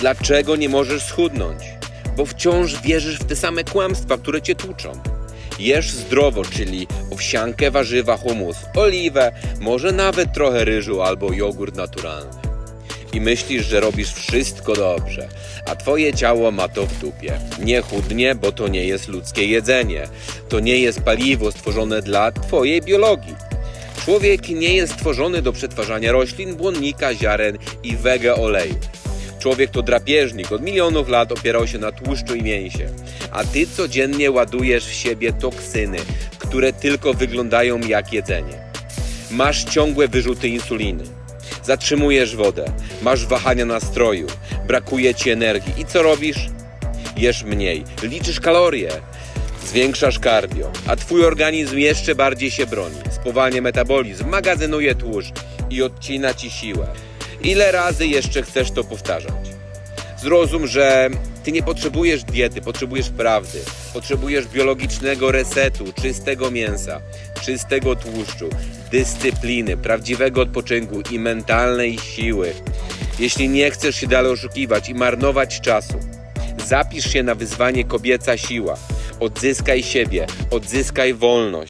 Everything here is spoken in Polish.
Dlaczego nie możesz schudnąć? Bo wciąż wierzysz w te same kłamstwa, które cię tłuczą. Jesz zdrowo, czyli owsiankę, warzywa, humus, oliwę, może nawet trochę ryżu albo jogurt naturalny. I myślisz, że robisz wszystko dobrze, a twoje ciało ma to w dupie. Nie chudnie, bo to nie jest ludzkie jedzenie. To nie jest paliwo stworzone dla twojej biologii. Człowiek nie jest stworzony do przetwarzania roślin, błonnika, ziaren i wege oleju. Człowiek to drapieżnik, od milionów lat opierał się na tłuszczu i mięsie. A ty codziennie ładujesz w siebie toksyny, które tylko wyglądają jak jedzenie. Masz ciągłe wyrzuty insuliny. Zatrzymujesz wodę, masz wahania nastroju, brakuje ci energii. I co robisz? Jesz mniej, liczysz kalorie, zwiększasz cardio, a twój organizm jeszcze bardziej się broni. Spowalnia metabolizm, magazynuje tłuszcz i odcina ci siłę. Ile razy jeszcze chcesz to powtarzać? Zrozum, że ty nie potrzebujesz diety, potrzebujesz prawdy. Potrzebujesz biologicznego resetu, czystego mięsa, czystego tłuszczu, dyscypliny, prawdziwego odpoczynku i mentalnej siły. Jeśli nie chcesz się dalej oszukiwać i marnować czasu, zapisz się na wyzwanie Kobieca Siła. Odzyskaj siebie, odzyskaj wolność.